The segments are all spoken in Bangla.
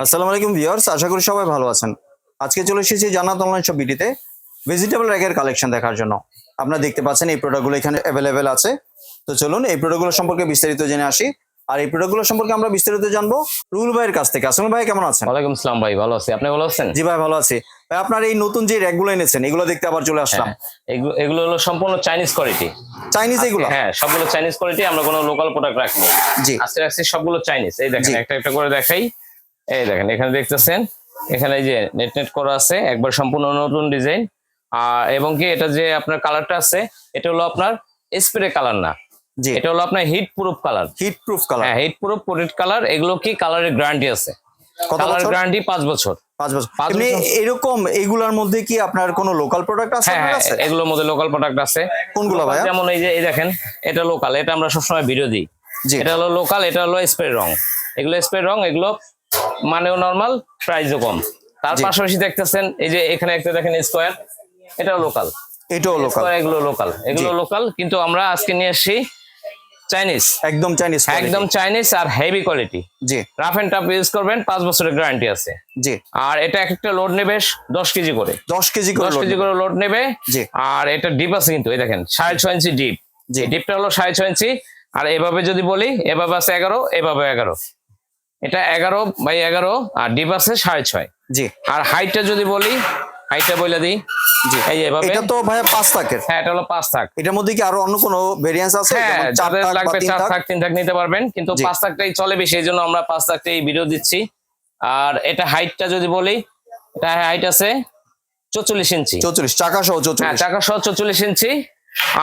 আসসালামু আলাইকুম ভিউয়ার্স আশা করি সবাই ভালো আছেন। আজকে চলে এসেছি জান্নাত অনলাইন শপ বিডিতে ভেজিটেবল র্যাকের কালেকশন দেখার জন্য। আপনারা দেখতে পাচ্ছেন এই প্রোডাক্টগুলো এখানে অ্যাভেলেবেল আছে। তো চলুন এই প্রোডাক্টগুলো সম্পর্কে বিস্তারিত জেনে আসি। আর এই প্রোডাক্টগুলো সম্পর্কে আমরা বিস্তারিত জানব রুল ভাইয়ের কাছ থেকে। আসলাম ভাই কেমন আছেন? ওয়ালাইকুম আসসালাম ভাই ভালো আছি। আপনি ভালো আছেন? জি ভাই ভালো আছি। ভাই আপনার এই নতুন যে র্যাকগুলো এনেছেন এগুলো দেখতে আবার চলে আসলাম। হ্যাঁ, এগুলো এগুলো হলো সম্পূর্ণ চাইনিজ কোয়ালিটি চাইনিজ এগুলো? হ্যাঁ সবগুলো চাইনিজ কোয়ালিটি আমরা কোনো লোকাল প্রোডাক্ট রাখিনি জি। আস্তে আস্তে সবগুলো চাইনিজ এই দেখেন একটা একটা করে দেখাই। এই দেখেন এখানে দেখতেছেন এখানে যে নেট নেট করা আছে একবার সম্পূর্ণ নতুন ডিজাইন আর এবং কি এটা যে আপনার কালারটা আছে এটা হলো আপনার স্প্রে কালার না। জি। এটা হলো আপনার heat proof colour heat proof colour হ্যাঁ হিট প্রুফ কোটেড কালার এগুলো কি কালারের গ্যারান্টি আছে? কালার গ্যারান্টি পাঁচ বছর। পাঁচ বছর। এমনি এরকম এগুলার মধ্যে কি আপনার কোনো লোকাল প্রোডাক্ট আছে হ্যাঁ হ্যাঁ এগুলোর মধ্যে লোকাল প্রোডাক্ট আছে। কোনগুলো ভাই যেমন এই যে এই দেখেন এটা লোকাল এটা আমরা সবসময় ভিডিও দিই। এটা হলো লোকাল এটা হলো স্প্রে রং। এগুলো স্প্রে রং এগুলো মানেও নর্মাল প্রাইসও কম। তার পাশাপাশি দেখতেছেন এই যে এখানে একটা দেখেন স্কোয়ার এটাও লোকাল এটাও লোকাল এগুলো লোকাল এগুলো লোকাল কিন্তু আমরা আজকে নিয়ে আসছি চাইনিজ একদম চাইনিজ একদম চাইনিজ আর হেভি কোয়ালিটি জি। রাফ এন্ড টাফ ইউজ করবেন পাঁচ বছরের গ্যারান্টি আছে। জি। আর এটা এক একটা লোড নেবে দশ কেজি করে। দশ কেজি করে দশ কেজি করে লোড নেবে। জি। আর এটা ডিপ আছে কিন্তু এই দেখেন সাড়ে ছয় ইঞ্চি ডিপ জি। ডিপটা হলো সাড়ে ছয় ইঞ্চি আর এভাবে যদি বলি এভাবে আছে এগারো এভাবে এগারো। এটা এগারো বাই এগারো আর ডিপ আছে সাড়ে ছয়। জি। আর হাইটটা যদি বলি হাইটটা বলে দিই। জি। এই এভাবে। এটা তো ভাইয়া পাঁচ থাকের। হ্যাঁ এটা হলো পাঁচ থাক। এটার মধ্যে কি আরও অন্য কোনো ভেরিয়েন্স আছে? হ্যাঁ চার যাদের লাগবে চার থাক? থাক তিন থাক নিতে পারবেন। কিন্তু পাঁচ থাকটাই চলে বেশি এই জন্য আমরা পাঁচ থাকটাই ভিডিও দিচ্ছি। আর এটা হাইটটা যদি বলি এটা হাইট আছে চৌচল্লিশ ইঞ্চি। চৌচল্লিশ চাকা সহ হ্যাঁ চৌচল্লিশ চাকা সহ চৌচল্লিশ ইঞ্চি।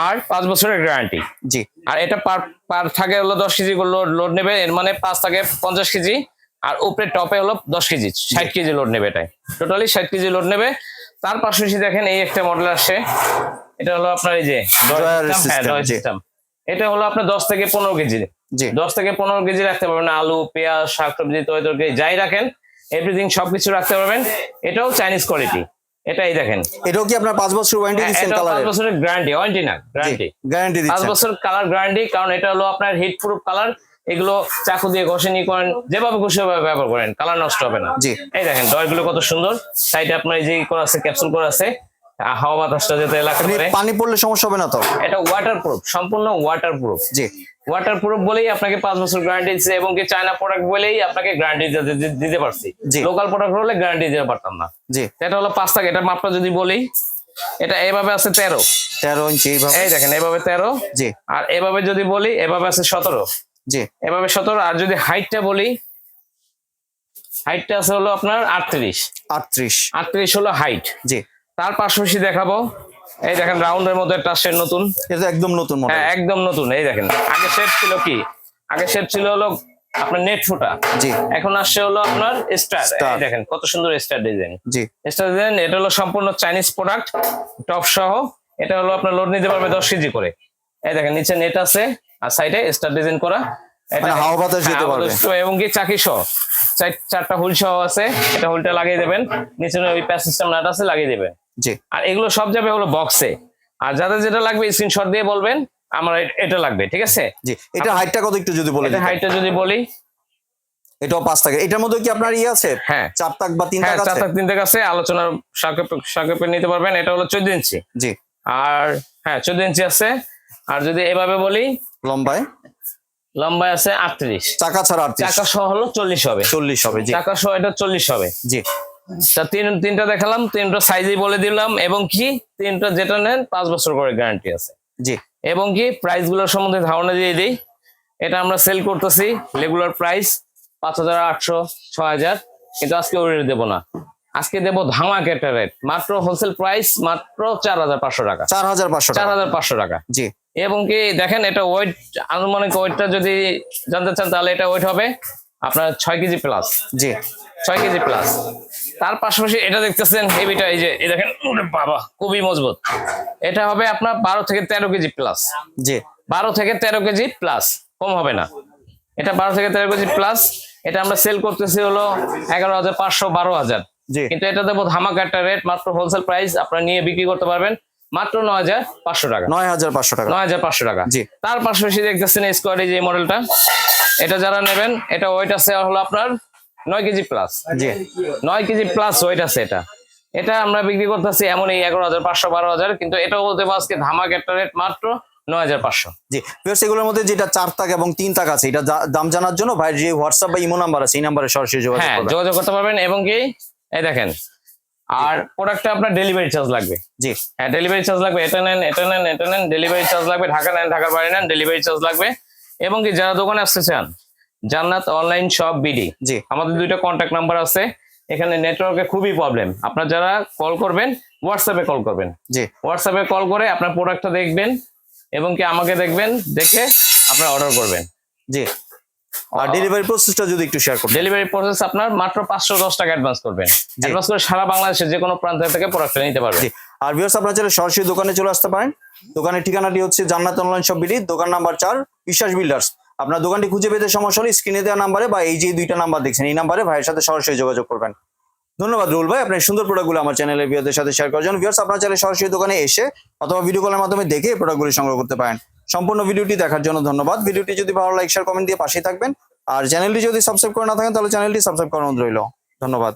আর পাঁচ বছরের গ্যারান্টি জি। আর এটা পার পার থাকে হলো দশ কেজি লোড লোড নেবে এর মানে পাঁচ থাকে পঞ্চাশ কেজি। আর উপরে টপে হলো দশ কেজি ষাট কেজি লোড নেবে এটাই। টোটালি ষাট কেজি লোড নেবে। তার পাশাপাশি দেখেন এই একটা মডেল আসছে। এটা হলো আপনার এই যে Dryer হ্যাঁ সিস্টেম এটা হলো আপনার দশ থেকে পনেরো কেজি। জি। দশ থেকে পনেরো কেজি রাখতে পারবেন। আলু পেঁয়াজ শাকসবজি তরি তরকারি যাই রাখেন এভরিথিং সবকিছু রাখতে পারবেন। এটাও চাইনিজ কোয়ালিটি এটাই দেখেন। এটাও কি আপনার পাঁচ বছর ওয়ারেন্টি হ্যাঁ, দিচ্ছেন কালার পাঁচ বছরের গ্যারান্টি ওয়ারেন্টি না গ্যারান্টি গ্যারান্টি পাঁচ দিচ্ছেন। বছর কালার গ্যারান্টি কারণ এটা হলো আপনার হিট প্রুফ কালার এগুলো চাকু দিয়ে ঘষেনি করেন যেভাবে খুশি ব্যবহার করেন কালার নষ্ট হবে না। জি। এই দেখেন ডয়গুলো কত সুন্দর সাইডে আপনার এই যে করা আছে ক্যাপসুল করা আছে হাওয়া বাতাসটা যাতে এলাকা পানি পড়লে সমস্যা হবে না তো? এটা ওয়াটার প্রুফ সম্পূর্ণ ওয়াটার প্রুফ জি। ওয়াটার প্রুফ বলেই আপনাকে পাঁচ বছর গ্যারান্টি দিচ্ছে এবং কি চায়না প্রোডাক্ট বলেই আপনাকে গ্যারান্টি দিতে পারছি। লোকাল প্রোডাক্ট হলে গ্যারান্টি দিতে পারতাম না। জি। এটা হলো পাঁচ টাকা এটা মাপটা যদি বলি এটা এভাবে আছে তেরো। তেরো ইঞ্চি এই দেখেন এভাবে তেরো। জি। আর এভাবে যদি বলি এভাবে আছে সতেরো। জি। এভাবে সতেরো আর যদি হাইটটা বলি হাইটটা আছে হলো আপনার আটত্রিশ। আটত্রিশ। আটত্রিশ হলো হাইট জি। তার পাশাপাশি দেখাবো। এই দেখেন রাউন্ডের মধ্যে একটা আসছে নতুন। এটা একদম নতুন মডেল হ্যাঁ একদম নতুন। এই দেখেন আগে শেপ ছিল কি? আগে শেপ ছিল হলো আপনার নেট ফুটা। জি। এখন আসছে হলো আপনার স্টার Star। দেখেন কত সুন্দর স্টার ডিজাইন জি। স্টার ডিজাইন এটা হলো সম্পূর্ণ চাইনিজ প্রোডাক্ট টপ সহ। এটা হলো আপনার লোড নিতে পারবে দশ কেজি করে। এই দেখেন নিচে নেট আছে আর সাইডে স্টার ডিজাইন করা। এটা মানে হাওয়া বাতাস হ্যাঁ, যেতে পারবে। এবং কি চাকি সহ। চারটা হুইল সহ আছে এটা হুইলটা লাগিয়ে দেবেন। নিচে ওই প্যাস সিস্টেম নাট আছে লাগিয়ে দেবেন। জি। আর এগুলো সব যাবে হলো বক্সে আর যাদের যেটা লাগবে স্ক্রিনশট দিয়ে বলবেন আমার এটা লাগবে ঠিক আছে? জি এটা হাইটটা কত একটু যদি বলে এটা হাইটটা যদি বলি। এটাও পাঁচ থাকে এটার মধ্যে কি আপনার ইয়ে আছে? হ্যাঁ। চার তাক বা তিন হ্যাঁ তাক চার আছে? থাক তিন থেকে আছে। আলোচনার সাকেপে সাকেপে নিতে পারবেন। এটা হলো চোদ্দ ইঞ্চি। জি। আর হ্যাঁ চোদ্দ ইঞ্চি আছে। আর যদি এভাবে বলি লম্বায়? লম্বায় আছে আটত্রিশ। চাকা ছাড়া আটত্রিশ। চাকা সহ হলো চল্লিশ হবে। চল্লিশ হবে জি। চাকা সহ এটা চল্লিশ হবে। জি। তিন তিনটা দেখালাম তিনটা সাইজই বলে দিলাম এবং কি তিনটা যেটা নেন পাঁচ বছর করে গ্যারান্টি আছে। জি। এবং কি প্রাইসগুলোর সম্বন্ধে ধারণা দিয়ে দিই। এটা আমরা সেল করতেছি রেগুলার প্রাইস পাঁচ হাজার আটশো ছ হাজার। কিন্তু আজকে ওই রেট দেবো না। আজকে দেবো ধামাক একটা রেট মাত্র হোলসেল প্রাইস মাত্র চার হাজার পাঁচশো টাকা। চার হাজার পাঁচশো চার হাজার পাঁচশো টাকা। জি। এবং কি দেখেন এটা ওয়েট আনুমানিক ওয়েটটা যদি জানতে চান তাহলে এটা ওয়েট হবে আপনার ছয় কেজি প্লাস জি। ছয় কেজি প্লাস তার পাশাপাশি এটা দেখতেছেন হেভিটা এই যে এই দেখেন বাবা খুবই মজবুত। এটা হবে আপনার বারো থেকে তেরো কেজি প্লাস জি। বারো থেকে তেরো কেজি প্লাস কম হবে না। এটা বারো থেকে তেরো কেজি প্লাস এটা আমরা সেল করতেছি হলো এগারো হাজার পাঁচশো বারো হাজার। কিন্তু এটা দেবো ধামাকা একটা রেট মাত্র হোলসেল প্রাইস আপনারা নিয়ে বিক্রি করতে পারবেন মাত্র নয় হাজার পাঁচশো টাকা। নয় হাজার পাঁচশো টাকা। নয় হাজার পাঁচশো টাকা। জি। তার পাশাপাশি দেখতেছেন স্কোয়াডে যে মডেলটা এটা যারা নেবেন এটা ওয়েট আছে হলো আপনার নয় কেজি প্লাস জি। নয় কেজি প্লাস ওয়েট আছে এটা। এটা আমরা বিক্রি করতেছি এমন এই এগারো হাজার পাঁচশো বারো হাজার কিন্তু এটাও বলতে আজকে ধামাক একটা রেট মাত্র নয় হাজার পাঁচশো। জি। ভিউয়ার্স এগুলোর মধ্যে যেটা চার তাক এবং তিন তাক আছে এটা দাম জানার জন্য ভাইয়ের যে হোয়াটসঅ্যাপ বা ইমো নাম্বার আছে এই নাম্বারে সরাসরি যোগাযোগ হ্যাঁ করবেন। যোগাযোগ করতে পারবেন এবং কি এই দেখেন আর আপনার ডেলিভারি চার্জ লাগবে। জি। হ্যাঁ ডেলিভারি চার্জ লাগবে এটা নেন এটা নেন এটা নেন ডেলিভারি চার্জ লাগবে ঢাকা নেন ঢাকার বাইরে নেন ডেলিভারি চার্জ লাগবে। এবং কি যারা দোকানে আসতে চান জান্নাত অনলাইন শপ বিডি জি। আমাদের দুইটা কন্ট্যাক্ট নাম্বার আছে। এখানে নেটওয়ার্কে খুবই প্রবলেম আপনার যারা কল করবেন হোয়াটসঅ্যাপে কল করবেন। জি। হোয়াটসঅ্যাপে কল করে আপনার প্রোডাক্টটা দেখবেন এবং কি আমাকে দেখবেন দেখে আপনার অর্ডার করবেন। জি। আর ডেলিভারি প্রসেসটা যদি একটু শেয়ার করবেন ডেলিভারি প্রসেস আপনার মাত্র পাঁচশো দশ টাকা অ্যাডভান্স করবেন। অ্যাডভান্স করে সারা বাংলাদেশে যে কোনো প্রান্ত থেকে প্রোডাক্টটা নিতে পারবেন। আর ভিউয়ার্স আপনারা চাইলে সরাসরি দোকানে চলে আসতে পারেন। দোকানের ঠিকানাটি হচ্ছে জান্নাত অনলাইন শপ বিডি, দোকান নাম্বার চার বিশ্বাস বিল্ডার্স আপনার দোকানটি খুঁজে পেতে সমস্যা হলে স্ক্রিনে দেওয়া নাম্বারে বা এই যে দুইটা নাম্বার দেখছেন, এই নাম্বারে ভাইয়ের সাথে সরাসরি যোগাযোগ করবেন। ধন্যবাদ রুল ভাই, আপনার সুন্দর প্রোডাক্টগুলো আমার চ্যানেলের ভিউয়ারদের সাথে শেয়ার করার জন্য। ভিউয়ার্স আপনার চাইলে সরাসরি দোকানে এসে অথবা ভিডিও কলের মাধ্যমে দেখে এই প্রোডাক্টগুলি সংগ্রহ করতে পারেন। সম্পূর্ণ ভিডিওটি দেখার জন্য ধন্যবাদ। ভিডিওটি যদি ভালো লাইক শেয়ার কমেন্ট দিয়ে পাশেই থাকবেন। আর চ্যানেলটি যদি সাবস্ক্রাইব করে না থাকেন, তাহলে চ্যানেলটি সাবস্ক্রাইব অনুরোধ রইল। ধন্যবাদ।